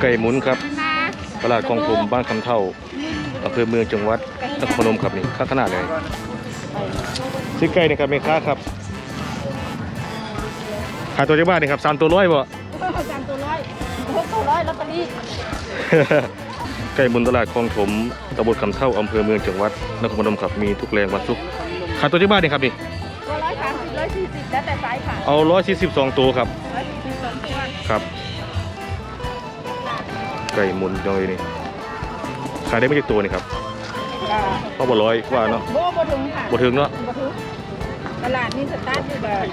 ไก่หมุนครับ ตลาดคลองถมบ้านคำเท่าอำเภอเมืองจังหวัดนครพนมครับนี่ค่าขนาดเลยซื้อไก่นี่ครับแม่ค้าครับขายตัวจักบ้านนี่ครับสามตัวร้อยบ่สามตัวร้อยหกตัวร้อยลอตเตอรี่ไก่หมุนตลาดคลองถมตำบลคำเท่าอำเภอเมืองจังหวัดนครพนมครับมีทุกแรงวันศุกร์ขายตัวจักบ้านนี่ครับนี่ตัวร้อยสามสิบร้อยสี่สิบแล้วแต่ไซส์ค่ะเอาร้อยสี่สิบสองตัวครับร้อยสี่สิบสองตัวครับ ไก่หมุนจังเลยนี่ขายได้ไม่กี่ตัวนี่ครับอ่าเพราะว่าร้อยกว่าเนาะโบโบถึงค่ะบ่ถึงเนาะบ่ถึงตลาดนี่สตาร์ทอยู่แบบ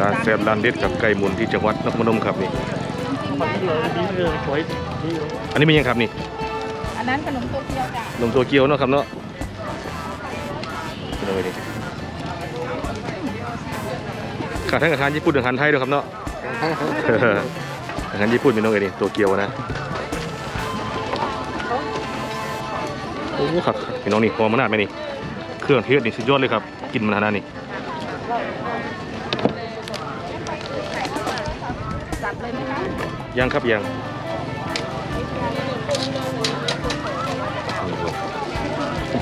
ร้านแซ่บร้านเด็ดกับไก่หมุนที่จังหวัดนครพนมครับนี่จริงๆได้ค่ะอันนี้มียังครับนี่ อันนั้นขนมโตเกียวจ้ะนมโตเกียวเนาะครับเนาะเป็นอะไรนี่ขาดทั้งอาหารญี่ปุ่นอาหารไทยด้วยครับเนาะอาหารญี่ปุ่นเป็นน้องไงนี่โตเกียวนะ โอ้ครับพี่น้องนี่พอมานานไหมนี่ เครื่องเทศนี่สุดยอดเลยครับ กินมันขนาดนี้จับเลยไหมคะยังครับยัง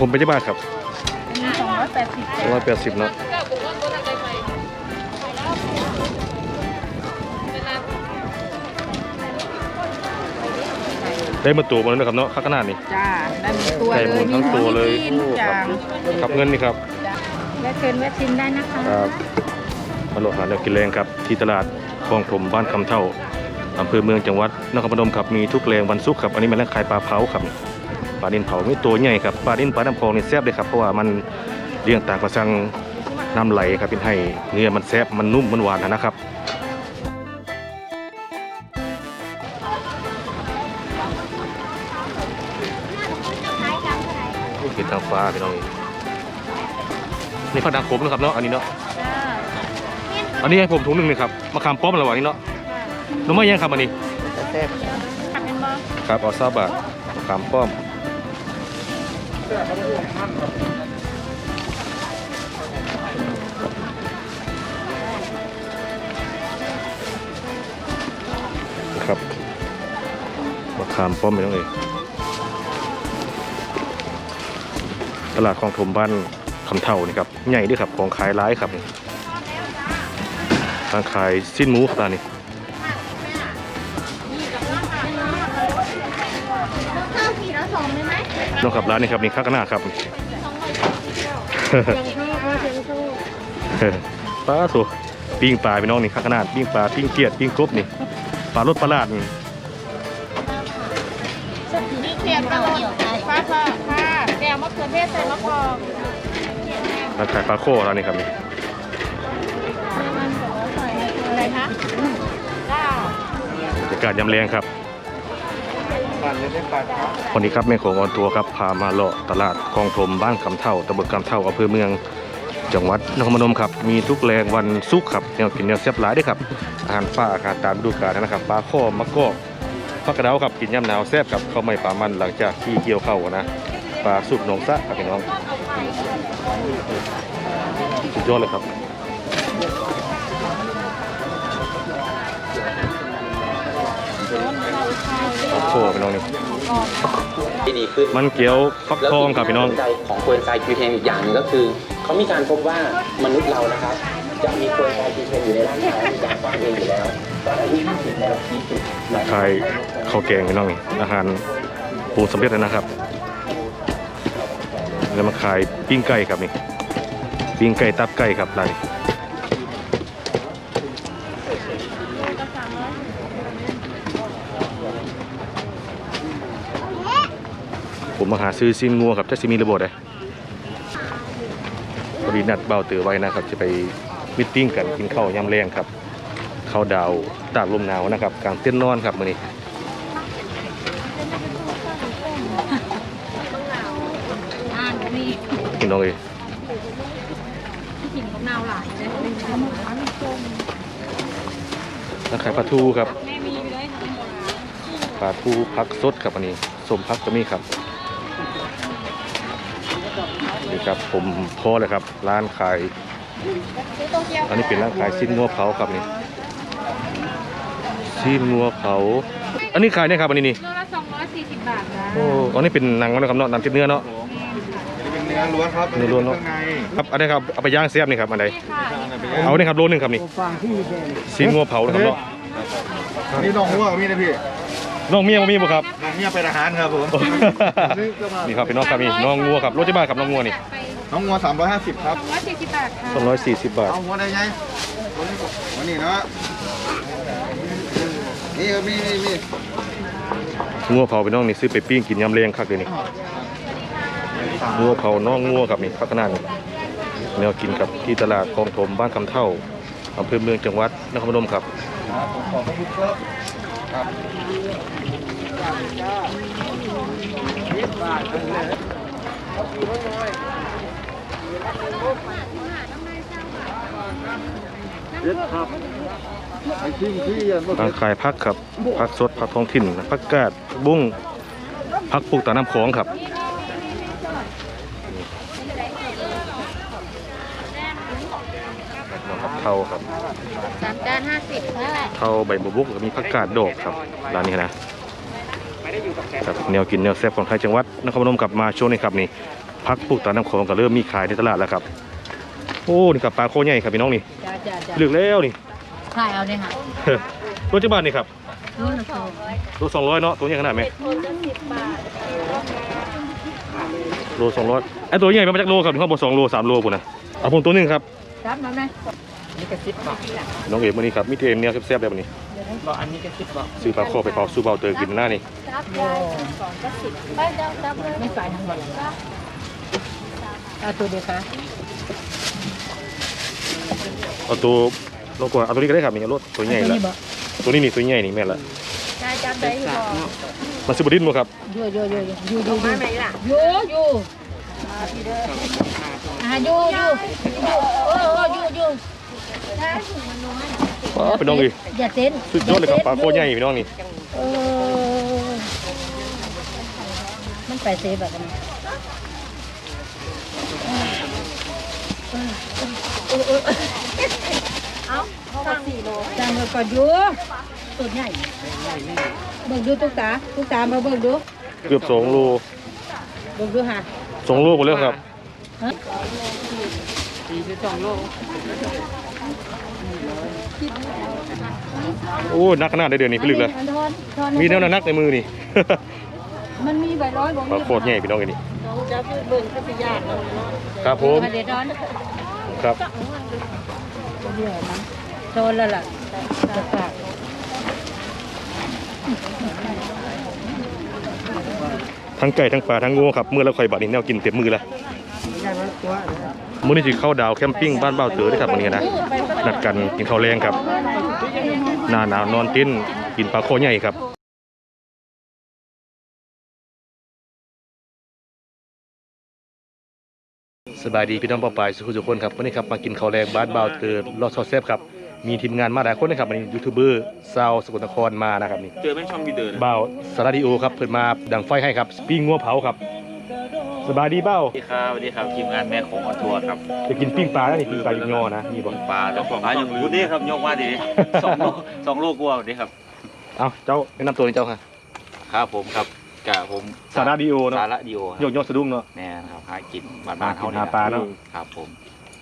ผมเป็นเจ้าบ้านครับเป็นสองร้อยแปดสิบร้อยแปดสิบเนาะ ได้มาตัวมาแล้วนะครับเนาะข้างหน้านี่จ้าได้หมดตัวไก่หมุนทั้งตัวเลยมีทุกอย่างครับเงินนี่ครับแวะเชิญแวะชิมได้นะคะครับมาโลหะแนวกินแรงครับที่ตลาดคลองถมบ้านคำเท่าอำเภอเมืองจังหวัดนครพนมครับมีทุกแรงวันศุกร์ครับอันนี้เป็นแหล่งขายปลาเผาครับปลาดินเผาไม่ตัวใหญ่ครับปลาดินปลาน้ำพองนี่แซ่บเลยครับเพราะว่ามันเลี้ยงต่างกระสังน้ำไหลครับเป็นให้เนื้อมันแซ่บมันนุ่มมันหวานนะครับ ฟ้าพี่น้องนี่ผัดดังขมนะครับเนาะอันนี้เนาะอันนี้ให้ผมถุงหนึ่งเลยครับมะขามป้อมระหว่างนี้เนาะน้ำมันยังครับอันนี้ผักเป็นบอครับเอาซาบะมะขามป้อมครับมะขามป้อมไม่ต้องเล ตลาดคลองถมบ้านคำเท่านี่ครับใหญ่ด้วยครับของขายร้ายครับนี่ทางขายสิ้นหมูครับร้านนี้ข้าวกี่ละสองได้ไหมน้องครับร้านนี้ครับนี่ข้างหน้าครับปลาตัวปิ้งปลาพี่น้องนี่ข้างหน้าปิ้งปลาปิ้งเกียดปิ้งกบนี่ปลารสปลาลาดนี่เขียนกระโดดฟ้าฟ้าะแกวมะเขือเทศใส่มะกอกร้านขายปลาโคร้านนี้ครับนี่อะไรคะจ้าบรรยากาศยำแรงครับวันนี้ครับแม่ของออนทัวร์ครับพามาเลาะตลาดคลองถมบ้านคำเท่าตำบลคำเท่าอำเภอเมืองจังหวัดนครพนมครับมีทุกแรงวันศุกร์ครับแนวกินแนวแซ่บหลายเด้วยครับอาหารป่าอาหารตามฤดูกาลนะครับปลาข้อมะกอกผักกระเดาครับกินย่ำหนาวแซ่บกับข้าวใหม่ปลามันหลังจากที่เกี่ยวเข้าวนะ ปลาสุกหนองซะครับพี่น้องสุดยอดเลยครับโอ้โหพี่น้องนี่ที่ดีขึ้นมันเกี๊ยวฟักทองครับพี่น้อง แล้วสิ่ที่าสใจของโคเอนไซม์คิวเทนอีกอย่างหนึงก็คือ เขามีการพบว่ามนุษย์เรานะครับ จะมีโคเอนไซม์คิวเทนอยู่ในร่างกายมีการสร้างเองอยู่แล้วตอนอายุ50แล้วที่สุดนะคขารับยข้าวแกงพี่น้องนี่อาหารปรุงสำเร็จแล้วนะครับ แล้วมาขายปิ้งไก่ครับนี่ปิ้งไก่ตับไก่ครับร้านนี้ผมมาหาซื้อซินงัวครับจะสิมีระบบเลยพอดีนัดเบาเตือไว้นะครับ จะไปมิทติ้งกันกินข้าวยำแรงครับข้าวดาวตากลมหนาวนะครับกลางเต้นนอนครับมื้อนี้ อ่านมี พี่น้องเอ้ยที่กินของนาวหลายเลยขนมปังส้มร้านขายปลาทูครับแม่มีไปเลยค่ะปลาทูพักสดครับอันนี้สมพักก็มีครับนี่ครับผมพอเลยครับ ร้านขายซื้อโตเกียวอันนี้เป็นร้านขายสิ้นงัวเผาครับนี่ซีนงัวเผา อันนี้ขายเนี่ยครับอันนี้นี่โลละ240บาทนะโอ้อันนี้เป็นหนังนะครับเนาะหนังติดเนื้อเนาะจะเป็ นเนื้อล้วนครับเนื้อล้วนเนอะครื่องในครับอันนี้ครับเอาไปย่างเสียบนี่ครับอันใดนี่ค่ะเอาเนี่ยครับโลนึงครับนี่ซีนงัวเผานะครับเนาะนี่น้องหัวกับมีนะพี่น้องเมียบ่มีบ่ครับ น้องเนี่ยเป็นอาหารครับผม นี่ครับเป็นน้องครับนี่น้องงัวครับรถที่บ้านครับน้องงัวนี่น้องงัว350ครับ240บาทค่ะสองร้อยสี่สิบบาท เอาหัวได้ไงวันนี้เนาะนี่ก็มีมีมีงัวเผาเป็นน้องนี่ซื้อไปปิ้งกินยำเลียงคักเลยนี่ งัวเผาน้องงัวครับนี่พักขนานี่แนวกินครับที่ตลาดคลองถมบ้านคำเท่าอำเภอเมืองจังหวัดนครพนมครับทาร้านขายผักครับผักสดผักท้องถิ่นผักกาดบุ้งผักปลูกตาน้ำคลองครับน้องกับเทาครับสามจาน50ค่ะเทาใบบัวบุกแล้วมีผักกาดดอกครับร้านนี้นะครับแนวกินแนวแซ่บของไทยจังหวัดนครพนมกลับมาช่วงนี้ครับนี่ผักปลูกตามน้ำคลองก็เริ่มมีขายในตลาดแล้วครับโอ้นี่ครับปลาโคใหญ่ครับพี่น้องนี่จ้าจ้าจ้าเลือกแล้วนี่ขายเอาเนี่ยค่ะรถจักรบาทนี่ครับรุ่นละสองโลสองร้อยเนาะตัวใหญ่ขนาดไหมโลสองร้อยไอ้ตัวใหญ่มาจากโลครับข้างบนสองโลสามโลปุ่นนะเอาผมตัวหนึงครับรับมาไหม นี่กระซิบบอกน้องเอ๋วันนี้ครับมิเทมเนี่ยแซ่บๆแบบนี้บอกอันนี้กระซิบบอกซื้อปลาโคไปเผาสู้เบาเตอกินหน้านี่โอ้ไม่ฝ่ายทั้งหมดเอาตัวเดียวค่ะเอาตัวลงก่อนเอาตัวนี้ก็ได้ครับนี่เอารถตัวใหญ่ตัวละนี้บอกตัวนี้นี่ตัวใหญ่นี่แม่นละจานจานใดอยู่บ่มันซื้อบดินบ่ครับอยู่อยู่อยู่อยู่อยู่อยู่อยู่อยู่อ่าอยู่อยู่อยู่โอ้โอ้อยู่ อยู่อ๋อเป็นน้องเอ๋อย่าเต้นสุดยอดเลยครับปลาโคใหญ่พี่น้องนี่เออมันไปเซฟแบบนี้เอาสั่งสี่โลสั่งมาก่อนอยู่ตัวใหญ่เบิ่งดูตุ๊กตาตุ๊กตามาเบิ่งดูเกือบสองโลเบิ่งดูฮะสองโลหมดแล้วครับ ฮะโอ้นักขนาดได้เดือนนี้พี่ลึกเลยอันทอนทอนมีแนวนักในมือนี่ มันมีใบร้อยบ่ปลาโคตรใหญ่พี่น้องอันนี้จะเบิ่งก็สิยากครับผมมาเดี๋ยวทอนครับเดี๋ยวนะโซนแล้วล่ะจะฝากทั้งไก่ทั้งปลาทั้งงูครับ มือละข่อยบาทนี่แนวกินเต็มมือละ มื้อนี้สิเข้าดาวแคมปิ้งบ้านเบ้าเต๋อเด้อครับมื้อนี้นะนัดกันกินข้าวแรงครับหน้าหนาวนอนติ้นกินปลาโคใหญ่ครับสบายดีพี่น้องป้าปายสุขุทุกคนครับวันนี้ครับมากินข้าวแรงบ้านเบาเตอร์รอดซอสแซบครับมีทีมงานมาหลายคนนะครับวันนี้ยูทูบเบอร์ซาวสกลนครมานะครับนี่เจอแม่ช่องวีเดอร์บ่าวสาราดิโอครับเพิ่นมาดังไฟให้ครับปิ้งงัวเผาครับ สบายดีเบ้าสวัสดีครับสวัสดีครับทีมงานแม่ของออนทัวร์ครับจะกินปิ้งปลาแล้วนี่ปิ้งปลายิงงอนะมีบ่ปลาแล้วของปลาอย่างรู้นี่ครับยกมาดิสองโลสองโลกว่าดิครับเอาเจ้าแนะนำตัวหน่อยเจ้าค่ะครับผมครับกะผมสาราดิโอเนาะสาระดีโอคโยรับกยอดสะดุ้งเนาะแน่นะครับหากินบ้านบ้านๆเขาหาปลาเนอะครับผม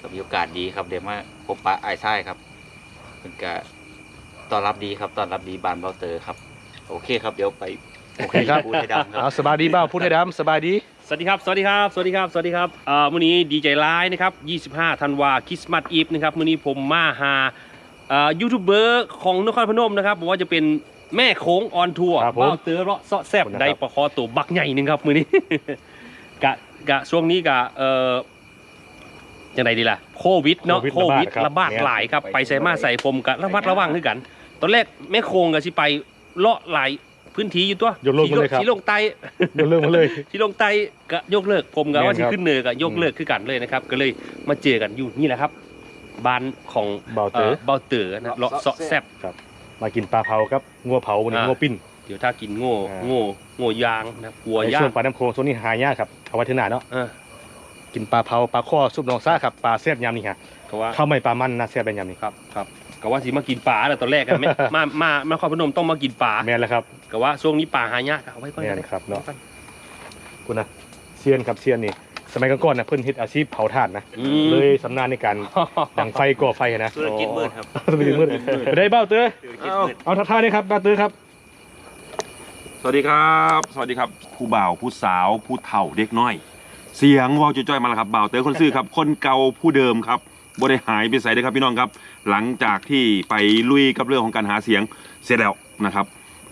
ก็มีโอกาสดีครับเดี๋ยวมาพบปะไอ้ายไส้ครับเป็นกะต้อนรับดีครับต้อนรับดีบานเบาเตอร์ครับ โอเคครับเดี๋ยวไปโอเคครับพูดให้ดำคเอารับสบายดีเบ้าพูดให้ดำสบายดี สวัสดีครับ สวัสดีครับ สวัสดีครับ สวัสดีครับเอ่อมื้อนี้ดีใจร้ายนะครับ 25 ธันวาคริสต์มาสอีฟนะครับมื้อนี้ผมมาหาเอ่อยูทูบเบอร์ของนครพนมนะครับบอกว่าจะเป็นแม่โค้งออนทัวร์ครับผม เบ้าเตอร์เลาะเซาะแซบขอบคุณนะครับได้ประคอตัวบักใหญ่หนึ่งครับมื้อนี้ กะกะช่วงนี้กะเอ่อยังไงดีล่ะโควิดเนาะโควิดโควิดระระบาบาดดครับ หลายครับไปใส่มาใส่ผมกะระมัดระวังคือกัน ตอนแรกแม่โค้งกะสิไปเลาะหลาย พื้นที่อยู่ตัวยกเลิกมาเลยครับ ที่ลงใต้เดี๋ยวเริ่มมาเลย ที่ลงใต้ก็ยกเลิกผมกับแม่นว่าที่ครับขึ้นเหนือก็ยกเลิกคือกันเลยนะครับ ก็เลยมาเจอกันอยู่นี่แหละครับบ้านของเบาเต๋อ เบาเต๋อนะเลาะเสาะแซบ มากินปลาเผาครับงัวเผาวันนี้อ่า งัวปิ้น เดี๋ยวถ้ากินโง่อ่า โง่โง่ยางนะครับกลัวในยาช่วงงปลาน้ำโขงช่วงนี้หายากครับเอาไว้เทอหนาเนาะเออกินปลาเผาปลาข้อซุปน้องซ่าครับปลาแซ่บยำนี่ฮะเพราะว่าข้าวไม่ปลามันนะแซ่บเป็นยำนี่ครับครับ ก็ว่าสิมากินปลาแต่ตอนแรกกันไหมมามามาครพนมต้องมากินปลาแม่นแล้วครับก็ว่าช่วงนี้ปลาหายากเอาไว้ก่อนแม่นก็ได้ครับเนาะคุณนะเซียนครับเซียนนี่สมัยก่อนๆนะเพิ่นเฮ็ดอาชีพเผาถ่านนะอืมเลยสำนาญในการดังไฟก่อไฟนะธุรกิจมืดครับธุรกิจมืดไปได้เบ้าเต้อธุรกิจมืดเอาทักทายเลยครับเบ้าเต้อครับ สวัสดีครับ สวัสดีครับ ผู้บ่าวผู้สาวผู้เฒ่าเด็กน้อย เสียงเวอลจ้อยๆมาแล้วครับบ่าวเต๋อคนซื่อครับ คนเก่าผู้เดิมครับ บ่ได้หายไปใส่เลยครับพี่น้องครับ หลังจากที่ไปลุยกับเรื่องของการหาเสียงเสร็จแล้วนะครับ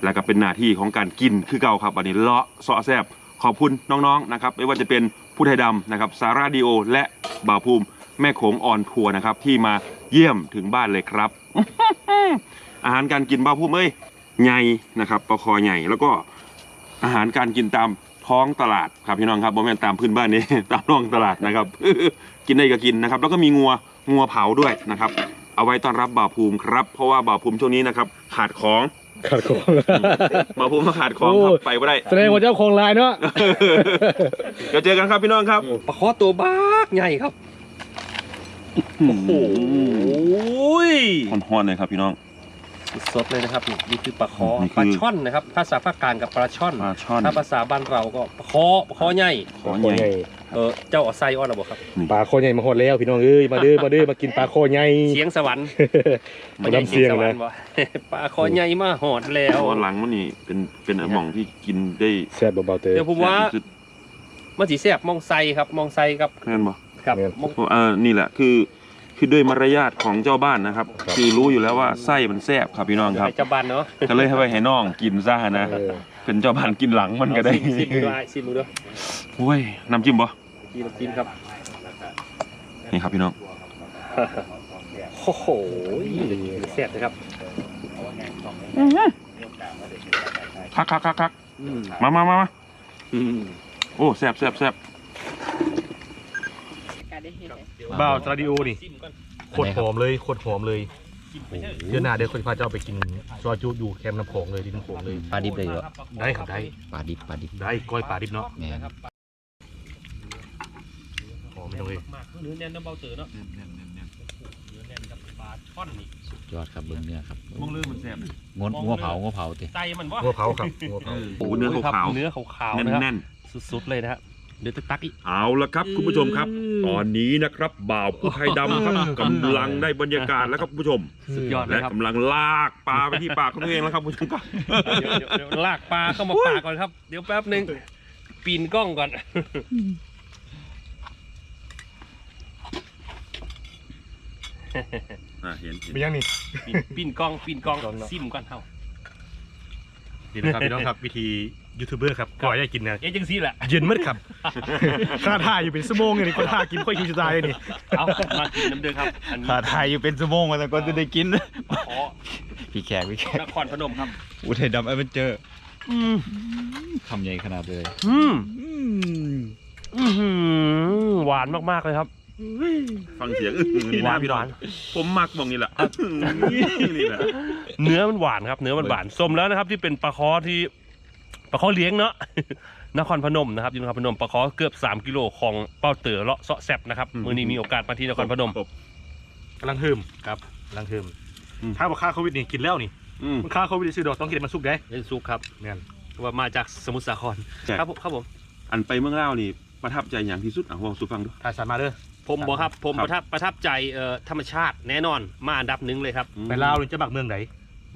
แล้วก็เป็นหน้าที่ของการกินคือเก่าครับอันนี้เลาะเสาะแซบขอบคุณน้องๆนะครับไม่ว่าจะเป็นผู้ไทยดำนะครับสาราดีโอ และบ่าวภูมิแม่โขงออนทัวร์นะครับที่มาเยี่ยมถึงบ้านเลยครับ อาหารการกินบ่าวภูมิเอ้ยใหญ่นะครับปลาคอใหญ่แล้วก็อาหารการกินตามท้องตลาดครับพี่น้องครับบ่แม่นตามพื้นบ้านนี้ ตามท้องตลาดนะครับ กินได้ก็กินนะครับ แล้วก็มีงัว งัวเผาด้วยนะครับ เอาไว้ต้อนรับบ่าวภูมิครับ เพราะว่าบ่าวภูมิช่วงนี้นะครับขาดของขาดของบ่าวภูมิก็ขาดของครับโอ้ไปไม่ได้แสดงว่าเจ้าของลายเนาะเดี๋ยวเจอกันครับพี่น้องครับปลาคอตัวบ้ากใหญ่ครับโอ้โหฮ้อนๆเลยครับพี่น้อง สดเลยนะครับนี่นี่คือปลาคอนี่คือ ปลาช่อนนะครับ ภาษาภาคกลางกับปลาช่อนปลาช่อนถ้าภาษาบ้านเราก็ปลาคอปลาคอใหญ่ขอใหญ่เออเจ้าเอาไส้อ้อนระบบครับปลาโคใหญ่มาหดแล้วพี่น้องเอ้ยมาเด้อมาเด้อมากินปลาโคใหญ่ เสียงสวรรค์มาดำเสียงสวรเลรยค์บ่ ปลาคอใหญ่มาหอดแล้ว ตอนหลังมันนี่เป็นเป็นหม่องที่กินได้แซ่บเบาๆเต้อเดี๋ยวผมว่าแซ่บที่สุดมันสีแสบมองไซครับมองไซครับแม่นบ่ครับเนี่ยมอง เออนี่แหละคือ คือด้วยมารยาทของเจ้าบ้านนะครับ คือรู้อยู่แล้วว่าไส้มันแซ่บครับพี่น้องครับไอ้เจ้าบ้านเนาะก็เลยให้ไปให้น้องกินซะนะเออเป็นเจ้าบ้านกินหลังมันก็ได้ซิมซิมดูด้วยซิมดูด้วยโอ้ยน้ำจิ้มบ่กินน้ำจิ้มครับนี่ครับพี่น้องโอ้โหแซ่บนะครับคักคักคักคักอืมมามามามาอืมโอ้แซ่บแซ่บแซ่บ บ่าวสตูดิโอนี่โคตรหอมเลยโคตรหอมเลยเดือนหน้าเดี๋ยวคนพาเจ้าไปกินซอยจุอยู่แคมป์น้ำโขงเลยที่น้ำโขงเลยปลาดิบเลยเหรอได้ครับได้ปลาดิบปลาดิบได้ก้อยปลาดิบเนาะแม่นหอมไม่ต้องเลยมากเนื้อแน่นน้ำเบาเต๋อเนาะเนื้อแน่นกับปลาช่อนนี่สุดยอดครับเบิ้งเนื้อครับมองเรื่องมันแซ่บงดงัวเผางัวเผาติไตมันวะงัวเผาครับงัวเผาโอ้เนื้อขาวเนื้อขาวๆๆนะครับแน่นสุดๆเลยนะฮะ เดี๋ยวจะตักอีกๆเอาละครับ คุณผู้ชมครับตอนนี้นะครับบ่าวผู้ไทยดำครับกำลังได้บรรยากาศแล้วครับคุณผู้ชม สุดยอดเลและยครับกำลังลากปลาไปที่ปากของตัวเองแล้วครับคุณผู้ชมครับ เดี๋ยวเดี๋ยวเดี๋ยวลากปลาเข้ามาปากก่อนครับ เดี๋ยวแป๊บหนึ่งปีนกล้องก่อน อะเห็นเห็น เป็นยังนี่ ปีนปีนกล้องปีนกล้องกล้องเนอะซิมก่อนเท่านี่นะครับพี่น้องครับวิธี ยูทูบเบอร์ครับก่อยให้กินนะเอ๊ะจังซี่แหละเย็นมืดครับข้าถ่ายอยู่เป็นชั่วโมงเลยนี่คนถ่ายกินค่อยกินจะตายเลยนี่เอามากินน้ำเดือครับอันนี้ขาถ่ายอยู่เป็นชั่วโมงมาแต่ก็จะได้กิน ขอพี่แขกพี่แขกนครพนมครับอุทัยดำเอเวนเจอร์อืมคำใหญ่ขนาดเลยอืมอืมอื้อหือหวานมากๆเลยครับ ฟังเสียงอื้อหือนี่หวานะนพี่หน้องวาน ผมมักมองนี่แหละนี่แหละ เนื้อมันหวานครับ เนื้อมันหวานสมแล้วนะครับที่เป็นปลาคอที่ ปลาคอเลี้ยงเนาะนครพนมนะครับอยู่นครพนมปลาคอเกือบ 3 กิโลของเป้าเต๋อเลาะเสาะแซบนะครับมื่อนี้มีโอกาสมาที่นครพนมกำลังเฮิมครับกำลังเฮิมถ้าบอกค่าโควิดนี่กินแล้วนี่อืมมันค่าโควิดซื้อดอกต้องกินให้มันสุกได้เล่นซุปครับแม่นว่ามาจากสมุทรสาครใช่ครับผมครับผม อันไปเมืองเล่าวนี่ประทับใจอย่างที่สุดอะลองสู่ฟังดู ถ่ายสารมาเด้อ ผมบอกครับผมครับ ประทับประทับใจเอ่อธรรมชาติแน่นอนมาอันดับหนึ่งเลยครับไปลาวนี่จะบักเมืองไหน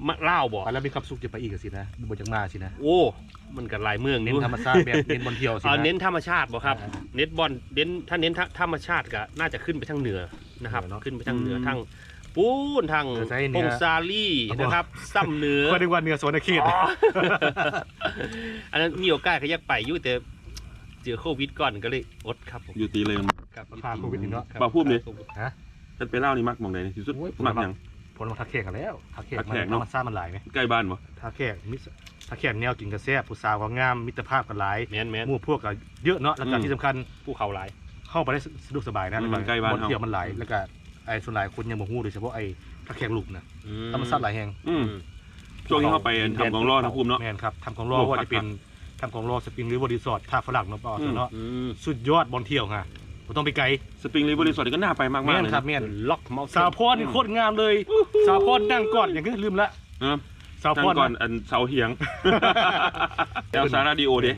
มะเล่าวบอกไปแล้วมีความสุขจะไปอีกสินะบนจากมาสินะโอ้ มันกันหลายเมืองเน้นอยู่ธรรมชาติแบบเน้นบนเที่ยวสิเอานะ เน้นธรรมชาติบอกครับ อ่าเน้นบอลเน้นถ้าเน้นธรรมชาติก็น่าจะขึ้นไปทางเหนือนะครับ เหนือเนอะขึ้นไปทางเหนืออืมทางปูนทางเออใช่เหนืพองซาลี่นะครับซ้ำเหนือก็นึกว่าเนื้อโซนเขตอ๋ออันนั้นมีโอกาสเขาอยากไปอยู่แต่เจอโควิดก่อนก็เลยอดครับผมอยู่ตีเลยมันครับพาโควิดนี่เนาะครับบ่าวพูดดิ ฮะฉันไปเล่าวนี่มักมองไหนที่สุดโอ้ยผมมักว่าอย่าง ผลมาทักแขกกันแล้วทักแขกทักมันแขกเนอะ มันซ่ามันหลายไหมใกล้บ้านบ่ทักแขกมิสทักแขกแนวกินกระแซ่บผู้สาวก็งามมิตรภาพกันหลายแมนแมน หมู่พวกก็เยอะเนาะแล้วก็อืมที่สำคัญภูเขาหลาย เข้าไปได้สะดวกสบายนะอืมแล้วใกล้บ้านบนเฮา เที่ยวมันหลายแล้วก็ไอ้ส่วนหลายคนยังบ่ฮู้โดยเฉพาะไอ้ทักแขกลูกนะอืธรรมชาติหลายแห่ง อืม ช่วงที่เข้าไปทำของรอดนะภูมิเนาะ แม่นครับทำของรอโอ้ว่าครับจะเป็นทำของรอสปริงหรือว่ารีสอร์ทท่าฝรั่งเนาะป่าวอืม เนาะอืม สุดยอดบนเที่ยวฮะ บ่ต้องไปไกลสปริงรีเวอร์รีสอร์ทก็น่าไปมากแม่ๆนเลยครับนะแม่นล็อกเมาส์สาวพรนี่โคตรงามเลย สาวพรนั่งก่อนอย่างนี้ลืมละเออสาวนั่พงรก่อนอันเสาเหียงแอลซาราดิโอเด้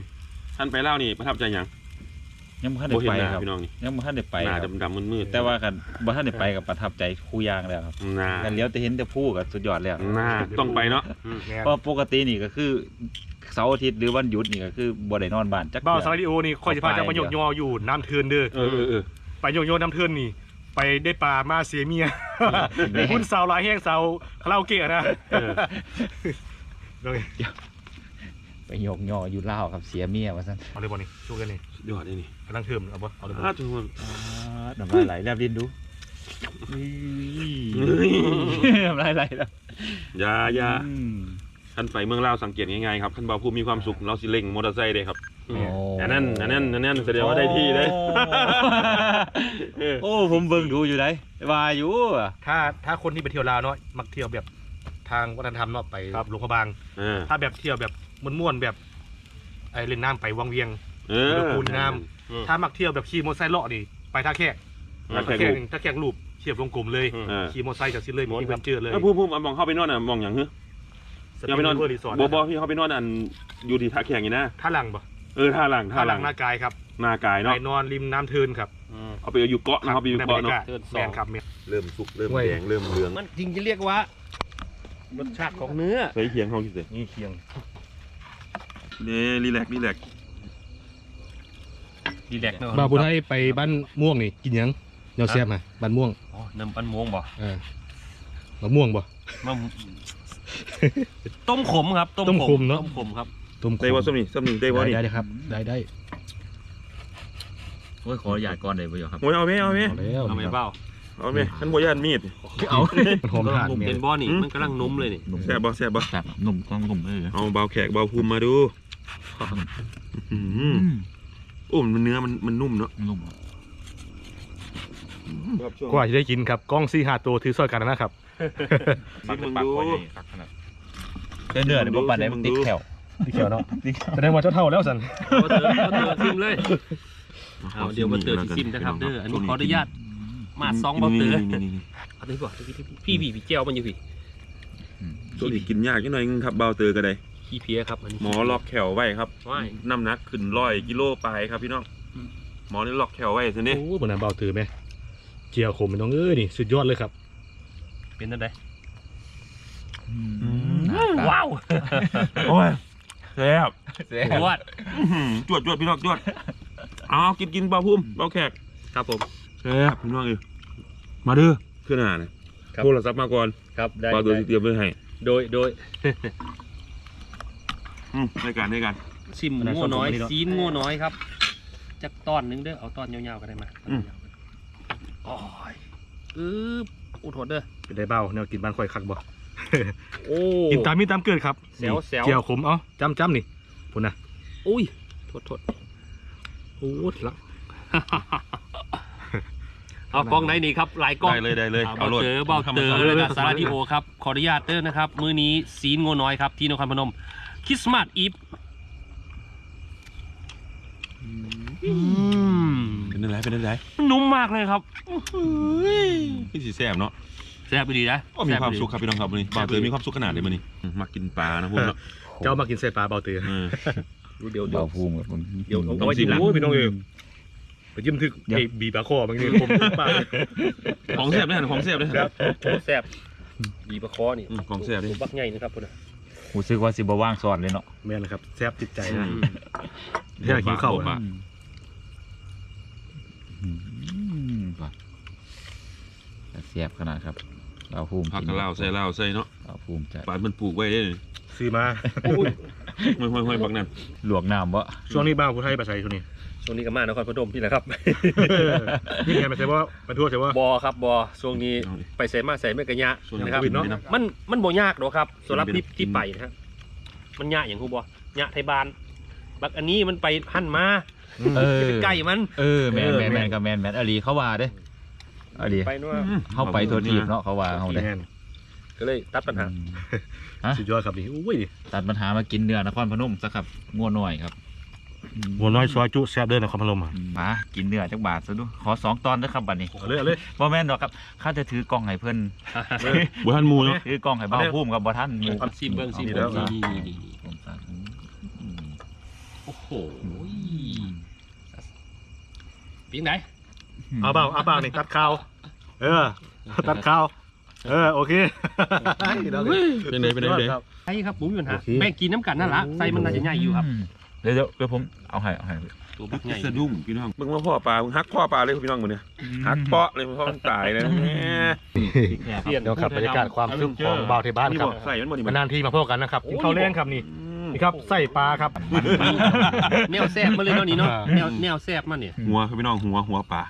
ท่านไปเล่านี่ประทับใจหยังยังบ่ทันโบได้เห็นไปหน้าครับพี่น้องนี่ยังบ่ทันได้ไปหน้าครับดำๆมืดๆแต่ว่ากันบ่ทันได้ไปกับประทับใจคู่ยางแล้วครับหน้ากันเลี้ยวแต่เห็นแต่ผู้ก็สุดยอดแล้วหน้าต้องไปเนาะแม่นเพราะปกตินี่ก็คือ เสาร์อาทิตย์หรือวันหยุดนี่ก็คือบ่ได้นอนบ้านจักบ้าวเทื่สาริโอนี่คอยจะพาจะไปยกยออยู่น้ำเทือนเด้อเออเออเออ ไปยกยอน้ำเทือนนี่ ไปได้ปลามาเสียเมียคุณสาวหลายแห้งสาวคาราโอเกะนะเออเลยไปยกยออยู่ลาวครับเสียเมียว่าซั่นเอาเลยบอลนี่ช่วยกันนี่สุดยอดเลยนี่กำลังเทิมเอาบ่เอาเลยบ่อ้าวทุกคนน้ำลายไหลแลบลิ้นดูเฮ้ยน้ำลายไหลแล้ว อยาอยาอืม ท่านไปเมืองลาวสังเกตง่ายๆครับท่านบ่าวผู้มีความสุขเราสิเล่งมอเตอร์ไซค์เด้ครับโอ้ อันนั้นอันนั้นอันนั้นแสดงว่าได้ที่เลย เออ โอ้ผมเบิ่งดูอยู่ได้ว่าอยู่อะถ้าถ้าคนที่ไปเที่ยวลาวเนาะมักเที่ยวแบบทางวัฒนธรรมเนาะไปหลวงพระบาง เออถ้าแบบเที่ยวแบบม่วนๆแบบไอ้เล่นน้ำไปวังเวียง เออดูคุณงามถ้ามักเที่ยวแบบขี่มอเตอร์ไซค์เลาะนี่ไปท่าแขกท่าท่าแขแขกกท่าแขกรูปเฉียบวงกลมเลยเออ ขี่มอเตอร์ไซค์จากซิเลยมีเวนเจอร์เลยเออผู้ผู้มองเข้าไปนอนอะมองอย่างฮึ สอย่าปไปริงนอนเวอร์รีสอร์ทบอบอพี่เขาไปนอนอันอยู่ที่ท่าแข่งนี่นะ ท่าหลังบ่เออท่าหลังท่าท่าหหลัลังงนากายครับนากายไปเนาะ นอนริมน้ำเทินครับเขาไปอยู่เกาะนะเขาไปอยู่เกาะเนาะแมนครับแมนเริ่มสุกเริ่มเว้ยแดงเริ่มเหลืองมันจริงจะเรียกว่ารสชาติของเนื้อ ใส่เคียงเขาคิดสินี่เคียงเด้รีแลกซ์รีแลกซ์ดีแลกเนอะบาบุไทยไปบ้านม่วงนี่กินหยังเนียวแซ่บมาบ้านม่วงอ๋อน้ำปันม่วงบ่เออมะม่วงบ่มัน ต้มขมครับ ต้มต้มขมเนอะ ต้มขมครับต้มได้ว่าสมิสมิได้ว่าได้นี่ได้ครับ ได้ได้โอ้ยขออนุญาตก่อนได้บ่ครับ โอ้ยเอาไหมเอาไหมเอาแล้วเอาไหมเบ้าเอาไหมท่านบ่ยานมีด เอามันหอมถ่านผมเมียเป็นบ่อนี่มันกำลังนมเลยนี่แซ่บบ่แซ่บบ่แบบหนุ่มต้องหนุ่มเลยเอาเบาแขกเบาภูมิมาดูอื้อหือโอ้มันเนื้อมันมันนุ่มเนาะหนุ่มกว่าจะได้กินครับกล้องซี่หาตัวถือซอยกันนะครับ ซิมึงดูเนื้อเนื้อเนี่ยบ่ปานใดมันติดแถวที่เขียวเนาะแสดงว่าเจ้าเท่าแล้วสันเอาเตอร์เอาเตอร์ซิมเลยเอาเดี๋ยวมาเตอร์ที่ซิมนะครับเด้ออันนี้ขออนุญาตมาซองเบาเตอร์นี่นี่นี่เอาตัวนี้บ่พี่พี่พี่เจียวมันอยู่พี่ตัวนี้กินยากจังหน่อยนึงครับเบาเตอร์ก็ได้ขี้เพี้ยครับอันนี้หมอล็อกแขวไว้ครับว้ายน้ำหนักขึ้นร้อยกิโลไปครับพี่น้องหมอนี่ล็อกแขวไว้สินี่โอ้บนนั้นเบาตือไหมเจียวขมเป็นน้องเอ้ยนี่สุดยอดเลยครับ เป็นนั่นไดว้าวโอ้ยแซ่บปวดอื้อหือจวดจวดพี่น้องจวดเอากินกินเบาพุ่มเบาแขกครับผม แซ่บพี่น้องเอ้ยมาเด้อขึ้นหน้าเนี่ยครับ โทรศัพท์มาก่อนครับได้เบาตัวได้เตรียมไว้ให้โดยโดยอืมในการในการซิมโง่น้อยซีนโง่น้อยครับจักตอนหนึงเด้อเอาตอนยาวๆก็ได้มาโอ้ยอืออุทษเด้อ เป็นได้เบาแนวกินบ้านค่อยคักบ่ โอ้ กินตามมีตามเกิดครับแซวแซว เจียวขม เอ้าจำจำนี่พุ่นนะอุ้ยโทษโทษโอ้ละ เอากล้องไหนนี่ครับ หลายกล้องได้เลยได้เลยเอาเบาเตอร์เบาเตอร์แล้วก็สาราดิโอครับ ขออนุญาตเด้อนะครับ มื้อนี้ซีนโง่น้อยครับ ที่นครพนม คริสต์มาสอีฟเป็นอะไรเป็นอะไรนุ่มมากเลยครับ พี่สีแซ่บเนาะ แซ่บไปดีนะก็มีความแซ่บสุขครับพี่น้องครับวันนี้บ่าวเตยมีความสุขขนาดเลยมันนี่มากินปลานะพวกเนาะเจ้ามากินเศษปลาเบาตือเออเดี๋ยวเดี๋ยวเบาภูมิกับผมเดี๋ยวเอาต้องไว้ชิทีมหลังโอ้ยพี่น้องเอ้ยไปยิ้มทึกไอ้บีบปลาคอบางทีผมปลาของแซ่บด้วยของแซ่บด้วยครับโอ้แซ่บดีประคอนี่อืมของแซ่บดิบักใหญ่นะครับพุ่นน่ะรู้สึกว่าสิบ่ว่างสอนเลยเนาะแม่นเลยครับแซ่บจิตใจนะอืมแค่กินข้าวบ่บะอะอืมว่ะเสียบขนาดครับ เบาภูมิผักกะเหล้าใส่เหล้าใส่เนาะเบาภูมิใจปลามันปลูกไว้ได้เลยซื้อมาห้อยห้อยห้อยบักนั่นหลวกน้ำบ่ช่วงนี้บ้าผู้ไทยไปใส่ช่วงนี้ช่วงนี้ก็มานครพนมพี่แหละครับนี่ไงไม่ใช่ว่าไปทั่วใช่ว่าบอครับบอช่วงนี้ไปใส่มาใส่ไม่กระยะส่วนนะครับโควิดเนาะมันมันบ่ยากหรอกครับสำหรับที่กินที่ไปนะครับมันยากอย่างครูบอยากไทยบานบักอันนี้มันไปหั่นมาเออเป็นไก่มันเออแมนแมนแมนกับแมนแมนอลีเขาว่าเด้ อลีไปนู่นเข้าไปทัวทีบเนาะเขาว่าเขาเด้แม่นก็เลยตัดปัญหาฮะสุดยอดครับนี่อุ้ยตัดปัญหามากินเนื้อนครพนมซะครับง่วหน่อยครับหัวน้อยซอยจุแซ่บเด้อนครพนมอะมากินเนื้อจักบาทซะดูขอสองตอนเด้อครับบัดนี้เอาเลยเอาเลยบ่แม่นดอกครับข้าจะถือกล้องให้เพิ่นบุหันหมูเนาะถือกล้องให้เบ้าพุ่มกับบ่ท่านหมู่ซิมเบิ้งซิมนี่เบิ้งแล้วนี่นี่นี่ผมสาธุอืมโอ้โหปีไหน เอาเปล่าเอาเปล่านี่ตัดข้าวเออ ตัดข้าวเออโอเคเป็นไงเป็นไงเป็นไงใช่ครับหมูอยู่นะโอเคแบ่งกินน้ำกันนั่นละไส้มันน่าจะใหญ่อยู่ครับเดี๋ยวเดี๋ยวเดี๋ยวผมเอาให้เอาให้ตัวบักใหญ่สะดุ้งพี่น้องมึงมาพ่อปลามึงฮักพ่อปลาเลยพี่น้องมึงเนี่ยฮักเปาะเลยพ่อมันตายเลยนะแม่เปลี่ยนเดี๋ยวครับบรรยากาศความสุขของบ่าวที่บ้านนี่ครับบอกใส่มันบ่นี่มานานทีมาพบกันนะครับกินข้าวแรงครับนี่อืมนี่ครับไส้ปลาครับแนวแซ่บมาเลยเนาะนี่เนาะอ่าแนวแนวแซ่บมาเนี่ยหัวครับพี่น้องหัวหัวปลา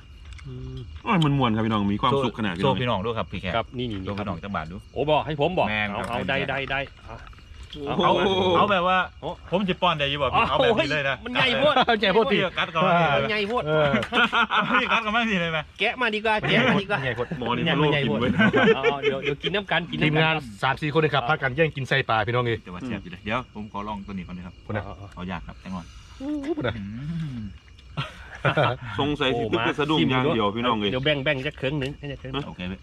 โอ้ยมันมวนครับพี่น้องมีความสุขขนาดพี่โซ่น้องพี่น้องด้วยครับพี่แขกครับนี่นี่โซ่นี่ครัพี่บน้องจักบาทดู โอ้บอกให้ผมบอกแม่นเอาครับเอาได้แม่นได้ได้เอา โอ้โห เอาแบบว่าโอ้ ผมจะป้อนได้อยู่บ่พี่เอาแบบนี้เลยนะมันใหญ่โพดใหญ่โพดติพี่กัดก่อนมามันใหญ่โพดเออ พี่กัดก่อนมาสิเลยไหมแกะมาดีกว่าแกะมาดีกว่า ใหญ่โพดหมอนี่มันโลกกินเว้ยเอาเอาเดี๋ยวเดี๋ยวกินน้ำกันกินทีมน้ำกังานสามสี่คนเลยครับพากันแย่งกินไส้ปลาพี่น้องเองจะว่าเสียบอยู่เลยเดี๋ยวผมขอลองตัวนี้ก่อนนะครับคนน่ะเอาเอาเอายากครับแตงอ่อนคนน่ะอืม สงสัยสิตึกแต่สะดุ้งอย่างเดียวพี่น้องเลยเดี๋ยวแบ่งแบ่งจะเครื่องหนึงให้จะเครื่องหนึ่งโอเคเว้ย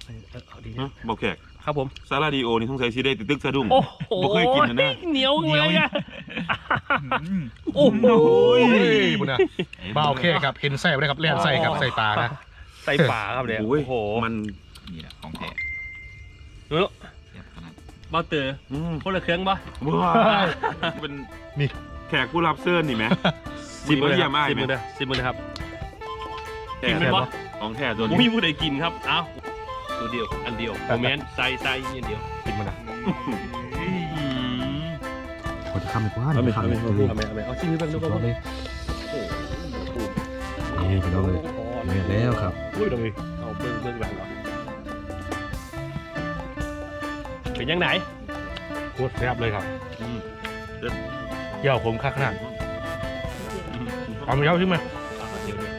เอาดีฮะบอกแขกครับผมซาลาดีโอนี่สงสัยสิได้ตึกสะดุ้งโอ้โหบ่เคยกินนะนะเหนียวเลยอะอืมโอ้โหโอ้ยคุณน่ะบ้าโอเคครับเห็นไส้ไหมครับแล่นไส้ครับไส้ปลานะใส่ป่าครับเนี่ยโอ้ยโอ้โหมันนี่แหละของแท้เนอะเสียบขนาดเบาเตอร์อืมคนละเครื่องปะว้าเป็นนี่ แขกผู้รับเชิญนี่ไหม สิบมืมืออเยี่ยมมาก สิบไหมมือนะสิบมือนะครับแขกินกไหมวะของแท้ตัวผมนี้มีผู้ใดกินครับ เอ้าตัวเดียว อันเดียวโมเมนต์ใส่ใส่อันเดียวกินมันนะอืมคนจะทำอีกว่าเอาไหมทำเอาไหมอีกเอาไหมเอาไหมเอาไหมเอาชิ้นนี้บ้างดูก่อนเลยนี่พี่น้องเลยเรียนแล้วครับอุ้ยตรงนี้เอาเบิ้งเบิ้งหลังเหรอเป็นยังไงโคตรแซ่บเลยครับ เกี่ยวผมคักขนาดเอามาเย้าขึ้นมาเดี๋ยวเดี๋ยว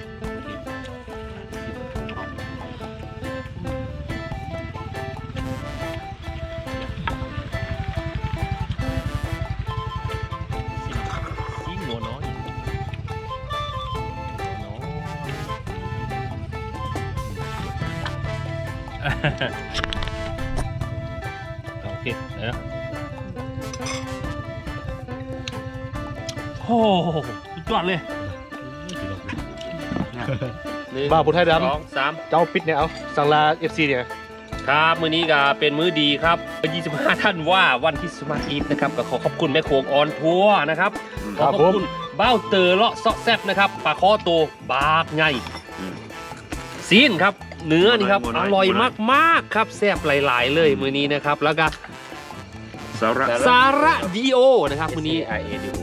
ชิ้นหัวน้อยหัวน้อยโอเคเดี๋ยว โอ้โหสุดยอดเลยบ้าบุไทยดสองสามำเจ้าปิดเนี่ยเอาสังลาเอฟซีเนี่ยครับมื้อนี้ก็เป็นมื้อดีครับ25ท่านว่าวันคริสต์มาสอีฟนะครับก็ขอขอบคุณแม่โคงออนทัวร์นะครับขอขอบคุณเบ้าเตอร์เลาะเซาะแซบนะครับปลาคอโตบากใหญ่ซีนครับเนื้อนี่ครับหมูน้ออยร่อยหมูน้อยมากๆครับแซ่บหลาย ๆ เลยมื้อนี้นะครับแล้วก็ สาระสาระดีโอนะครับมื้อนี้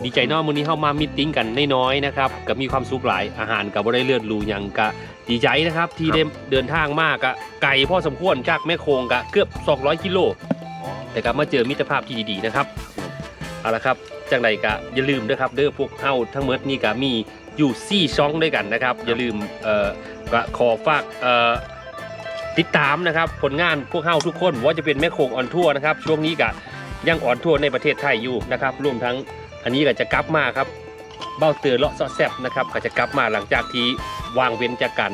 ดีใจเน้อมื้อนี้เข้ามามิทติ้งกันน้อยๆนะครับก็มีความสุขหลายอาหารก็บ่ได้เลือดรูหยังก็ดีใจนะครับ ที่ได้เดินทางมากอะไกลพอสมควรจากแม่โคงกะเกือบ 200 กิโล แต่ก็มาเจอมิตรภาพที่ดีๆนะครับเอาละครับจังใดก็อย่าลืมนะครับเด้อพวกเฮาทั้งหมดนี่ก็มีอยู่4ช่องด้วยกันนะครับ อย่าลืมเอ่อก็ขอฝากเอ่อติดตามนะครับ ผลงานพวกเฮาทุกคนว่าจะเป็นแม่โคงออนทัวร์นะครับ ช่วงนี้ก็ ยังออนทัวร์ในประเทศไทยอยู่นะครับรวมทั้งอันนี้ก็จะกลับมาครับ เบ้าเตือเลาะเซาะแซบนะครับก็จะกลับมาหลังจากที่วางเว้นจากกัน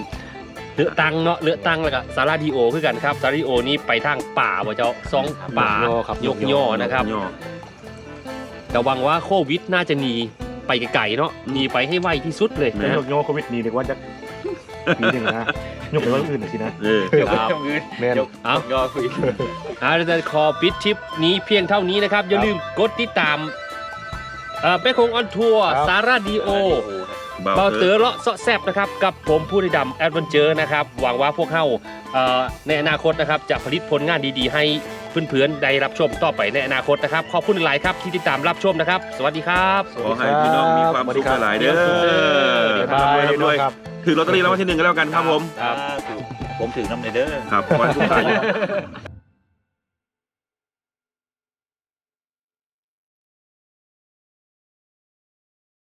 เลือกตังเนาะเลือกตังแล้วก็สาราดีโอคือกันครับสาราดีโอนี่ไปทางป่าว่าเจ้าสองป่าครับยกย่อนะครับย่อแต่หวังว่าโควิดน่าจะหนีไปไกลๆเนาะหนีไปให้ไวที่สุดเลยแล้นะยกโยโควิดนี่เรียกว่าจะปีหนึ่งนะ ยกไปว่าอื่นหน่อยสินะ เออครับแม่นเอายอคุยอาจะขอปิดทริปนี้เพียงเท่านี้นะครับ อย่าลืมกดติดตามเอ่อเป้คงออนทัวร์ครับ สาราดีโอเบาเตอร์เลาะเสาะแซบนะครับ กับผมผู้ดำแอดเวนเจอร์นะครับ หวังว่าพวกเขาเอ่อในอนาคตนะครับ จะผลิตผลงานดีๆ ให้ เพื่อนๆได้รับชมต่อไปในอนาคตนะครับ ขอบคุณหลายๆครับที่ติดตามรับชมนะครับ สวัสดีครับขอให้พี่น้องมีความสุขหลายๆเด้อบ๊ายบายร่ำรวยครับถือลอตเตอรี่รางวัลที่หนึ่งก็แล้วกันครับผม ครับ ผมถึงน้ำในเด้อครับขอให้ทุกท่าน